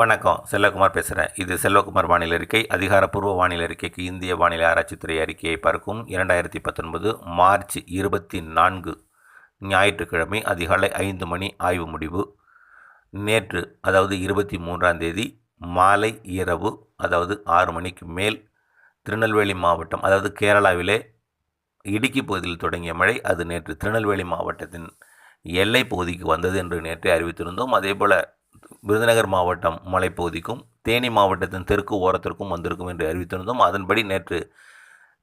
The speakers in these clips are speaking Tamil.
வணக்கம் செல்வகுமார் பேசுகிறேன் இது செல்வகுமார் வானிலை அறிக்கை. அதிகாரப்பூர்வ வானிலை அறிக்கைக்கு இந்திய வானிலை ஆராய்ச்சித்துறை அறிக்கையை பார்க்கும் இரண்டாயிரத்தி பத்தொன்பது மார்ச் இருபத்தி நான்கு ஞாயிற்றுக்கிழமை அதிகாலை ஐந்து மணி ஆய்வு முடிவு. நேற்று அதாவது இருபத்தி மூன்றாம் தேதி மாலை இரவு அதாவது ஆறு மணிக்கு மேல் திருநெல்வேலி மாவட்டம் அதாவது கேரளாவிலே இடுக்கி பகுதியில் தொடங்கிய மழை அது நேற்று திருநெல்வேலி மாவட்டத்தின் எல்லை பகுதிக்கு வந்தது என்று நேற்றே அறிவித்திருந்தோம். அதேபோல் விருதுநகர் மாவட்டம் மலைப்பகுதிக்கும் தேனி மாவட்டத்தின் தெற்கு ஓரத்திற்கும் வந்திருக்கும் என்று அறிவித்திருந்தோம். அதன்படி நேற்று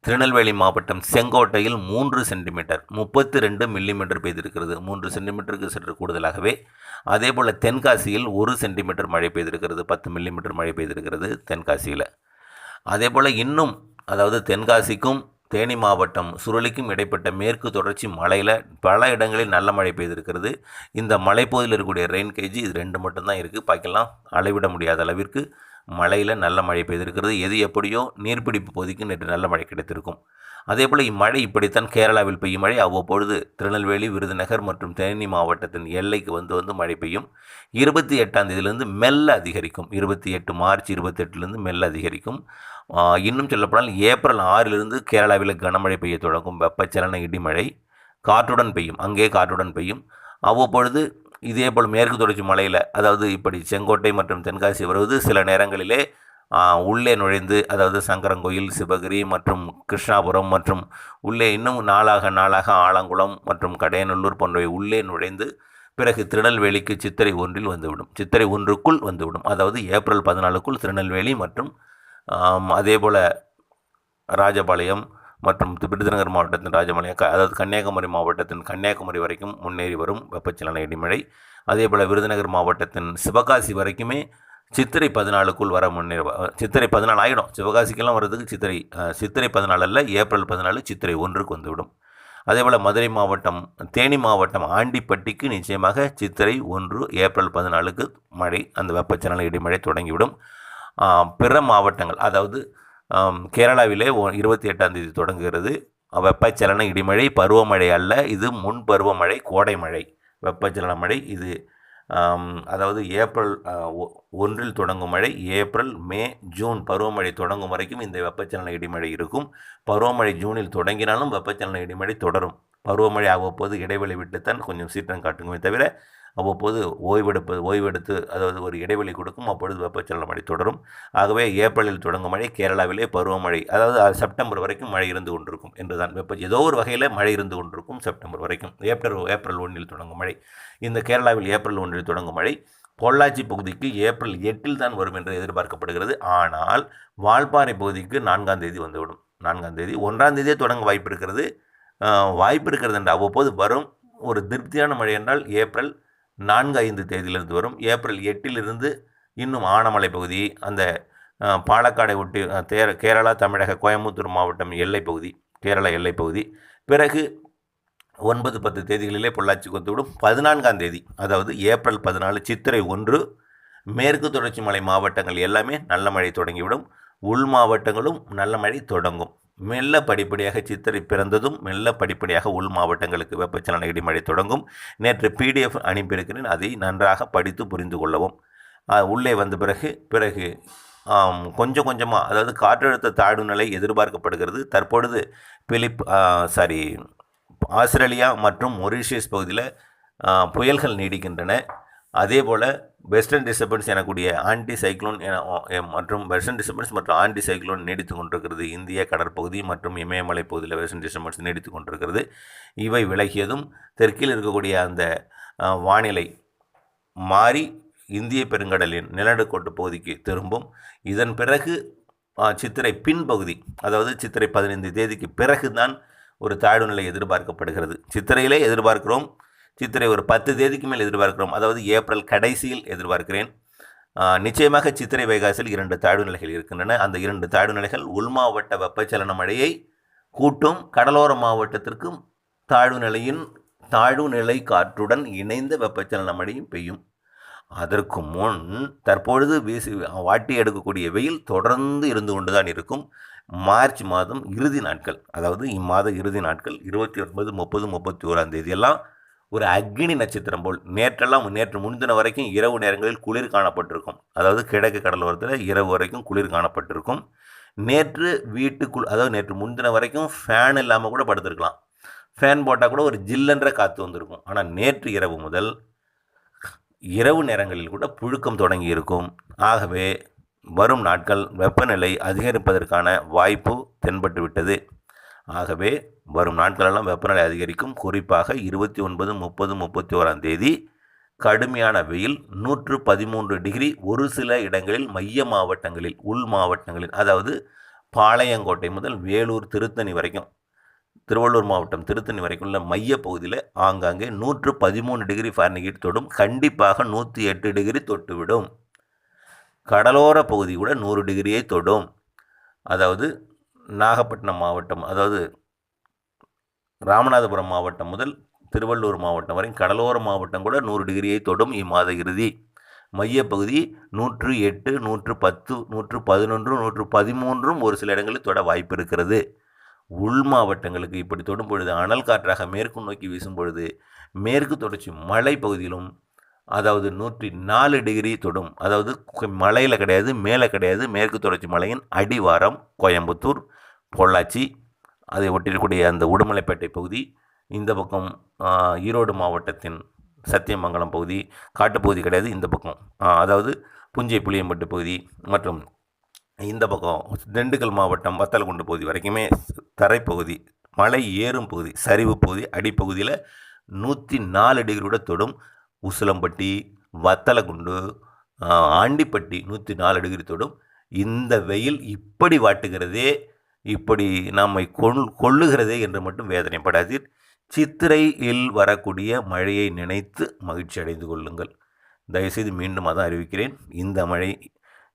திருநெல்வேலி மாவட்டம் செங்கோட்டையில் மூன்று சென்டிமீட்டர் முப்பத்தி ரெண்டு மில்லிமீட்டர் பெய்திருக்கிறது. மூன்று சென்டிமீட்டருக்கு சற்று கூடுதலாகவே அதேபோல் தென்காசியில் ஒரு சென்டிமீட்டர் மழை பெய்திருக்கிறது. பத்து மில்லிமீட்டர் மழை பெய்திருக்கிறது தென்காசியில். அதேபோல் இன்னும் அதாவது தென்காசிக்கும் தேனி மாவட்டம் சுருளிக்கும் இடைப்பட்ட மேற்கு தொடர்ச்சி மலையில் பல இடங்களில் நல்ல மழை பெய்திருக்கிறது. இந்த மலைப்பகுதியில் இருக்கக்கூடிய ரெயின் கேஜி இது ரெண்டு மட்டும்தான் இருக்குது பார்க்கலாம் அளவிட முடியாத அளவிற்கு மழையில் நல்ல மழை பெய்திருக்கிறது. எது எப்படியோ நீர்பிடிப்பு பகுதிக்கு நேற்று நல்ல மழை கிடைத்திருக்கும். அதே போல் இம்மழை இப்படித்தான் கேரளாவில் பெய்யும் மழை. அவ்வப்பொழுது திருநெல்வேலி விருதுநகர் மற்றும் தேனி மாவட்டத்தின் எல்லைக்கு வந்து வந்து மழை பெய்யும். இருபத்தி எட்டாம் தேதியிலிருந்து மெல்ல அதிகரிக்கும். இருபத்தி எட்டு மார்ச் இருபத்தெட்டுலேருந்து மெல்ல அதிகரிக்கும். இன்னும் சொல்லப்படால் ஏப்ரல் ஆறிலிருந்து கேரளாவில் கனமழை பெய்ய தொடங்கும் வெப்பச்சலன இடிமழை காற்றுடன் பெய்யும் அங்கே காற்றுடன் பெய்யும். அவ்வப்பொழுது இதேபோல் மேற்கு தொடர்ச்சி மலையில் அதாவது இப்படி செங்கோட்டை மற்றும் தென்காசி வருவது சில நேரங்களிலே உள்ளே நுழைந்து அதாவது சங்கரங்கோயில் சிவகிரி மற்றும் கிருஷ்ணாபுரம் மற்றும் உள்ளே இன்னும் நாளாக நாளாக ஆலங்குளம் மற்றும் கடையநல்லூர் போன்றவை உள்ளே நுழைந்து பிறகு திருநெல்வேலிக்கு சித்திரை ஒன்றில் வந்துவிடும். சித்திரை ஒன்றுக்குள் வந்துவிடும். அதாவது ஏப்ரல் பதினாலுக்குள் திருநெல்வேலி மற்றும் அதே போல் ராஜபாளையம் மற்றும் விருதுநகர் மாவட்டத்தின் ராஜபாளையம் க- அதாவது கன்னியாகுமரி மாவட்டத்தின் கன்னியாகுமரி வரைக்கும் முன்னேறி வரும் வெப்பச்சலன இடிமழை. அதேபோல் விருதுநகர் மாவட்டத்தின் சிவகாசி வரைக்குமே சித்திரை பதினாலுக்குள் வர முன்னேறி சித்திரை பதினாலு ஆகிடும் சிவகாசிக்கெல்லாம் வர்றதுக்கு சித்திரை சித்திரை பதினாலு அல்ல ஏப்ரல் பதினாலு சித்திரை ஒன்றுக்கு வந்துவிடும் அதேபோல் மதுரை மாவட்டம் தேனி மாவட்டம் ஆண்டிப்பட்டிக்கு நிச்சயமாக சித்திரை ஒன்று ஏப்ரல் பதினாலுக்கு மழை அந்த வெப்பச்சலன இடிமழை தொடங்கிவிடும். பிற மாவட்டங்கள் அதாவது கேரளாவிலே இருபத்தி எட்டாம் தேதி தொடங்குகிறது. வெப்பச்சலன இடிமழை பருவமழை அல்ல இது முன் பருவமழை கோடை மழை. வெப்பச்சலன மழை இது அதாவது ஏப்ரல் ஒ- ஒன்றில் தொடங்கும் மழை ஏப்ரல் மே ஜூன் பருவமழை தொடங்கும் வரைக்கும் இந்த வெப்பச்சலன இடிமழை இருக்கும். பருவமழை ஜூனில் தொடங்கினாலும் வெப்பச்சலன இடிமழை தொடரும். பருவமழை அவ்வப்போது இடைவெளி விட்டுத்தான் கொஞ்சம் சீற்றம் காட்டுமே தவிர அவ்வப்போது ஓய்வெடுப்பது ஓய்வெடுத்து அதாவது ஒரு இடைவெளி கொடுக்கும். அப்பொழுது வெப்பச்சலன மழை தொடரும். ஆகவே ஏப்ரலில் தொடங்கும் மழை கேரளாவிலே பருவமழை அதாவது செப்டம்பர் வரைக்கும் மழை இருந்து கொண்டிருக்கும் என்றுதான். வெப்ப ஏதோ ஒரு வகையில் மழை இருந்து கொண்டிருக்கும் செப்டம்பர் வரைக்கும். ஏப்ரல் ஏப்ரல் ஒன்றில் தொடங்கும் மழை. இந்த கேரளாவில் ஏப்ரல் ஒன்றில் தொடங்கும் மழை பொள்ளாச்சி பகுதிக்கு ஏப்ரல் எட்டில் தான் வரும் என்று எதிர்பார்க்கப்படுகிறது. ஆனால் வால்பாறை பகுதிக்கு நான்காம் தேதி வந்துவிடும். நான்காம் தேதி ஒன்றாம் தேதியே தொடங்க வாய்ப்பு இருக்கிறது. வாய்ப்பு இருக்கிறது என்று அவ்வப்போது வரும் ஒரு திருப்தியான மழை என்றால் ஏப்ரல் நான்கு ஐந்து தேதியிலிருந்து வரும். ஏப்ரல் எட்டிலிருந்து இன்னும் ஆனமலை பகுதி அந்த பாலக்காடை ஒட்டி தேர கேரளா தமிழக கோயம்புத்தூர் மாவட்டம் எல்லைப்பகுதி கேரளா எல்லைப்பகுதி. பிறகு ஒன்பது பத்து தேதிகளிலே பொள்ளாச்சி கொத்துவிடும் பதினான்காம் தேதி அதாவது ஏப்ரல் பதினாலு சித்திரை ஒன்று மேற்கு தொடர்ச்சி மலை மாவட்டங்கள் எல்லாமே நல்ல மழை தொடங்கிவிடும். உள் மாவட்டங்களும் நல்ல மழை தொடங்கும். மெல்ல படிப்படியாக சித்திரை பிறந்ததும் மெல்ல படிப்படியாக உள் மாவட்டங்களுக்கு வெப்பச்சலன இடிமழை தொடங்கும். நேற்று பிடிஎஃப் அனுப்பியிருக்கிறேன். அதை நன்றாக படித்து புரிந்து கொள்ளவும். உள்ளே வந்த பிறகு பிறகு கொஞ்சம் கொஞ்சமாக அதாவது காற்றழுத்த தாழ்வு நிலை எதிர்பார்க்கப்படுகிறது. தற்பொழுது பிலிப் சாரி ஆஸ்திரேலியா மற்றும் மொரீஷியஸ் பகுதியில் புயல்கள் நீடிக்கின்றன. அதே போல் வெஸ்டர்ன் டிஸ்டர்பன்ஸ் எனக்கூடிய ஆன்டி சைக்ளோன் என மற்றும் வெஸ்டர்ன் டிஸ்டர்பன்ஸ் மற்றும் ஆன்டி சைக்ளோன் நீடித்து கொண்டிருக்கிறது. இந்திய கடற்பகுதி மற்றும் இமயமலை பகுதியில் வெஸ்டர்ன் டிஸ்டர்பன்ஸ் நீடித்து கொண்டிருக்கிறது. இவை விலகியதும் தெற்கில் இருக்கக்கூடிய அந்த வானிலை மாறி இந்திய பெருங்கடலின் நிலநடுக்கோட்டு பகுதிக்கு திரும்பும். இதன் பிறகு சித்திரை பின்பகுதி அதாவது சித்திரை பதினைந்து தேதிக்கு பிறகு தான் ஒரு தாழ்வு நிலை எதிர்பார்க்கப்படுகிறது. சித்திரையிலே எதிர்பார்க்கிறோம் சித்திரை ஒரு பத்து தேதிக்கு மேல் எதிர்பார்க்கிறோம். அதாவது ஏப்ரல் கடைசியில் எதிர்பார்க்கிறேன். நிச்சயமாக சித்திரை வைகாசியில் இரண்டு தாழ்வு நிலைகள் இருக்கின்றன. அந்த இரண்டு தாழ்வு நிலைகள் உள் மாவட்ட வெப்பச்சலன மழையை கூட்டும் கடலோர மாவட்டத்திற்கும் தாழ்வு நிலையின் தாழ்வு நிலை காற்றுடன் இணைந்த வெப்பச்சலன மழையும் பெய்யும். அதற்கு முன் தற்பொழுது வீசி வாட்டி எடுக்கக்கூடிய வெயில் தொடர்ந்து இருந்து கொண்டுதான் இருக்கும். மார்ச் மாதம் இறுதி நாட்கள். அதாவது இம்மாத இறுதி நாட்கள் இருபத்தி ஒன்பது முப்பது முப்பத்தி ஓராம் தேதியெல்லாம் ஒரு அக்னி நட்சத்திரம் போல் நேற்றெல்லாம் நேற்று முன்தின வரைக்கும் இரவு நேரங்களில் குளிர் காணப்பட்டிருக்கும். அதாவது கிழக்கு கடலோரத்தில் இரவு வரைக்கும் குளிர் காணப்பட்டிருக்கும். நேற்று வீட்டுக்குள் அதாவது நேற்று முன்தின வரைக்கும் ஃபேன் இல்லாமல் கூட படுத்திருக்கலாம். ஃபேன் போட்டால் கூட ஒரு ஜில்லன்ற காற்று வந்திருக்கும். ஆனால் நேற்று இரவு முதல் இரவு நேரங்களில் கூட புழுக்கம் தொடங்கி இருக்கும். ஆகவே வரும் நாட்கள் வெப்பநிலை அதிகரிப்பதற்கான வாய்ப்பு தென்பட்டு விட்டது. ஆகவே வரும் நாட்களெல்லாம் வெப்பநிலை அதிகரிக்கும். குறிப்பாக இருபத்தி ஒன்பது முப்பது முப்பத்தி ஓராம் தேதி கடுமையான வெயில் நூற்று பதிமூன்று டிகிரி. ஒரு சில இடங்களில் மைய மாவட்டங்களில் உள் மாவட்டங்களில் அதாவது பாளையங்கோட்டை முதல் வேலூர் திருத்தணி வரைக்கும் திருவள்ளூர் மாவட்டம் திருத்தணி வரைக்கும் உள்ள மைய பகுதியில் ஆங்காங்கே நூற்று பதிமூணு டிகிரி ஃபாரன்ஹீட் தொடும். கண்டிப்பாக நூற்றி எட்டு டிகிரி தொட்டுவிடும். கடலோர பகுதி கூட நூறு டிகிரியை தொடும். அதாவது நாகப்பட்டினம் மாவட்டம் அதாவது ராமநாதபுரம் மாவட்டம் முதல் திருவள்ளூர் மாவட்டம் வரை கடலோர மாவட்டம் கூட நூறு டிகிரியை தொடும் இம்மாத இறுதி. மையப்பகுதி நூற்று எட்டு நூற்று பத்து நூற்று பதினொன்று நூற்று பதிமூன்றும் ஒரு சில இடங்களில் தொட வாய்ப்பு இருக்கிறது. உள் மாவட்டங்களுக்கு இப்படி தொடும் பொழுது அனல் காற்றாக மேற்கு நோக்கி வீசும் பொழுது மேற்கு தொடர்ச்சி மலை பகுதியிலும் அதாவது நூற்றி நாலு டிகிரி தொடும். அதாவது மலையில் கிடையாது மேலே கிடையாது மேற்கு தொடர்ச்சி மலையின் அடிவாரம் கோயம்புத்தூர் பொள்ளாச்சி அதை ஒட்டிருக்கூடிய அந்த உடுமலைப்பேட்டை பகுதி இந்த பக்கம் ஈரோடு மாவட்டத்தின் சத்தியமங்கலம் பகுதி காட்டுப்பகுதி கிடையாது இந்த பக்கம். அதாவது புஞ்சை புளியம்பட்டு பகுதி மற்றும் இந்த பக்கம் திண்டுக்கல் மாவட்டம் வத்தலகுண்டு பகுதி வரைக்குமே தரைப்பகுதி மலை ஏறும் பகுதி சரிவு பகுதி அடிப்பகுதியில் நூற்றி நாலு டிகிரியோட தொடும். உசிலம்பட்டி வத்தலகுண்டு ஆண்டிப்பட்டி நூற்றி நாலு டிகிரி தொடும். இந்த வெயில் இப்படி வாட்டுகிறதே இப்படி நம்மை கொள் கொள்ளுகிறதே என்று மட்டும் வேதனைப்படாதீர். சித்திரையில் வரக்கூடிய மழையை நினைத்து மகிழ்ச்சி அடைந்து கொள்ளுங்கள். தயவுசெய்து மீண்டும் அதான் அறிவிக்கிறேன். இந்த மழை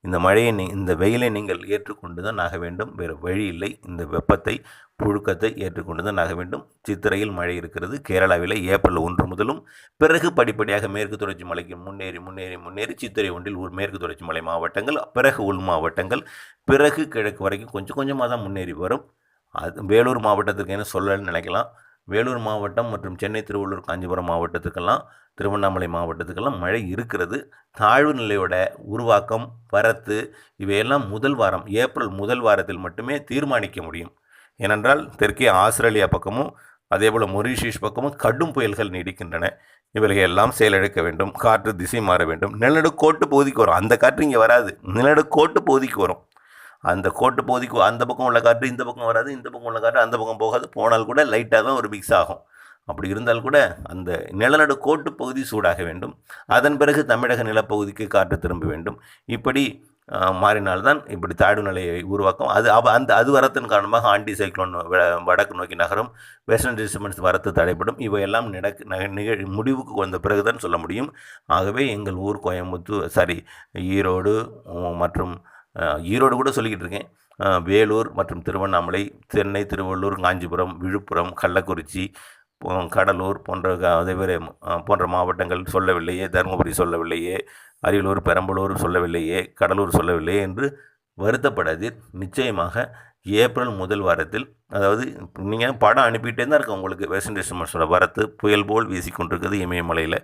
இந்த மழையை நீ இந்த வெயிலை நீங்கள் ஏற்றுக்கொண்டு தான் ஆக வேண்டும். வேறு வழி இல்லை. இந்த வெப்பத்தை புழுக்கத்தை ஏற்றுக்கொண்டு தான் ஆக வேண்டும். சித்திரையில் மழை இருக்கிறது. கேரளாவில் ஏப்ரல் ஒன்று முதலும் பிறகு படிப்படியாக மேற்கு தொடர்ச்சி மலைக்கு முன்னேறி முன்னேறி முன்னேறி சித்திரை ஒன்றில் ஒரு மேற்கு தொடர்ச்சி மலை மாவட்டங்கள் பிறகு உள் மாவட்டங்கள் பிறகு கிழக்கு வரைக்கும் கொஞ்சம் கொஞ்சமாக தான் முன்னேறி வரும். அது வேலூர் மாவட்டத்துக்கு என்ன சொல்லலன்னு நினைக்கலாம். வேலூர் மாவட்டம் மற்றும் சென்னை திருவள்ளூர் காஞ்சிபுரம் மாவட்டத்துக்கெல்லாம் திருவண்ணாமலை மாவட்டத்துக்கெல்லாம் மழை இருக்கிறது. தாழ்வு நிலையோட உருவாக்கம் வரத்து இவையெல்லாம் முதல் வாரம் ஏப்ரல் முதல் வாரத்தில் மட்டுமே தீர்மானிக்க முடியும். ஏனென்றால் தெற்கே ஆஸ்திரேலியா பக்கமும் அதேபோல் மொரீஷியஸ் பக்கமும் கடும் புயல்கள் நீடிக்கின்றன. இவர்களை எல்லாம் செயலிழக்க வேண்டும் காற்று திசை மாற வேண்டும். நிலநடுக்கோட்டு பகுதிக்கு வரும். அந்த காற்று இங்கே வராது. நிலநடுக்கோட்டு பகுதிக்கு வரும். அந்த கோட்டு பகுதிக்கு அந்த பக்கம் உள்ள காற்று இந்த பக்கம் வராது இந்த பக்கம் உள்ள காற்று அந்த பக்கம் போகாது. போனால் கூட லைட்டாக தான் ஒரு மிக்ஸ் ஆகும். அப்படி இருந்தால் கூட அந்த நிலநடுக்கோட்டு பகுதி சூடாக வேண்டும். அதன் பிறகு தமிழக நிலப்பகுதிக்கு காற்று திரும்ப வேண்டும். இப்படி மாறினால்தான் இப்படி தாழ்வு நிலையை உருவாக்கும். அது அவ அந்த அது வரத்தின் காரணமாக ஆண்டி சைக்ளோன் வ- வடக்கு நோக்கி நகரும். வெஸ்டர்ன் டிஸ்டர்பன்ஸ் வரத்து தடைப்படும் இவையெல்லாம் நடக்கு நிகழ் முடிவுக்கு வந்த பிறகுதான் சொல்ல முடியும். ஆகவே எங்கள் ஊர் கோயம்புத்தூர் சாரி ஈரோடு மற்றும் ஈரோடு கூட சொல்லிக்கிட்டு இருக்கேன். வேலூர் மற்றும் திருவண்ணாமலை சென்னை திருவள்ளூர் காஞ்சிபுரம் விழுப்புரம் கள்ளக்குறிச்சி கடலூர் போன்ற க- போன்ற மாவட்டங்கள் சொல்லவில்லையே தருமபுரி சொல்லவில்லையே அரியலூர் பெரம்பலூர் சொல்லவில்லையே கடலூர் சொல்லவில்லையே என்று வருத்தப்படாதீர். நிச்சயமாக ஏப்ரல் முதல் வாரத்தில் அதாவது நீங்கள் படம் அனுப்பிட்டே தான் இருக்கும் உங்களுக்கு. வெஸ்டர்ன் டிஸ்டர்பன்ஸோட வரத்து புயல் போல் வீசிக்கொண்டிருக்குது இமயமலையில்.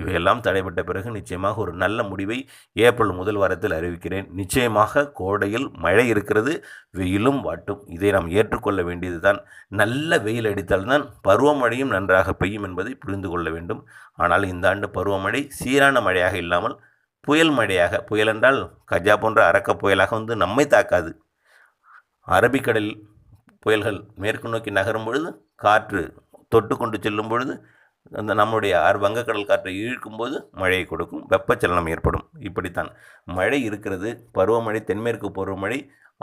இவையெல்லாம் தடைப்பட்ட பிறகு நிச்சயமாக ஒரு நல்ல முடிவை ஏப்ரல் முதல் வாரத்தில் அறிவிக்கிறேன். நிச்சயமாக கோடையில் மழை இருக்கிறது வெயிலும் வாட்டும். இதை நாம் ஏற்றுக்கொள்ள வேண்டியதுதான். நல்ல வெயில் அடித்தால்தான் பருவமழையும் நன்றாக பெய்யும் என்பதை புரிந்து கொள்ள வேண்டும். ஆனால் இந்த ஆண்டு பருவமழை சீரான மழையாக இல்லாமல் புயல் மழையாக புயல் என்றால் கஜா போன்ற அரக்க புயலாக வந்து நம்மை தாக்காது. அரபிக்கடல் புயல்கள் மேற்கு நோக்கி நகரும் பொழுது காற்று தொட்டு கொண்டு செல்லும் பொழுது அந்த நம்முடைய ஆர் வங்கக்கடல் காற்றை இழுக்கும்போது மழையை கொடுக்கும் வெப்பச்சலனம் ஏற்படும். இப்படித்தான். மழை இருக்கிறது பருவமழை தென்மேற்கு பருவமழை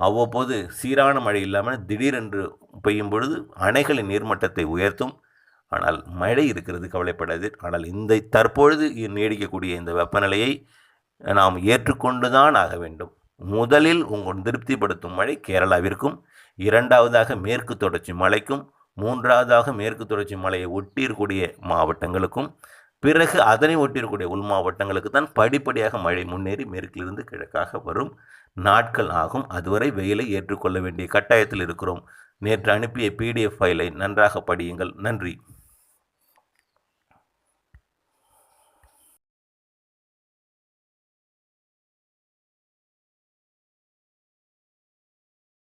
அவ்வப்போது சீரான மழை இல்லாமல் திடீரென்று பெய்யும் பொழுது அணைகளின் நீர்மட்டத்தை உயர்த்தும். ஆனால் மழை இருக்கிறது கவலைப்படாது ஆனால் இந்த தற்பொழுது நீடிக்கக்கூடிய இந்த வெப்பநிலையை நாம் ஏற்றுக்கொண்டு தான் ஆக வேண்டும். முதலில் உங்கள் திருப்திப்படுத்தும் மழை கேரளாவிற்கும் இரண்டாவதாக மேற்கு தொடர்ச்சி மலைக்கும் மூன்றாவதாக மேற்கு தொடர்ச்சி மலையை ஒட்டியிருக்கூடிய மாவட்டங்களுக்கும் பிறகு அதனை ஒட்டியிருக்கூடிய உள் மாவட்டங்களுக்கு தான் படிப்படியாக மழை முன்னேறி மேற்கிலிருந்து கிழக்காக வரும் நாட்கள் ஆகும். அதுவரை வெயிலை ஏற்றுக்கொள்ள வேண்டிய கட்டாயத்தில் இருக்கிறோம். நேற்று அனுப்பிய பிடிஎஃப் ஃபைலை நன்றாக படியுங்கள். நன்றி.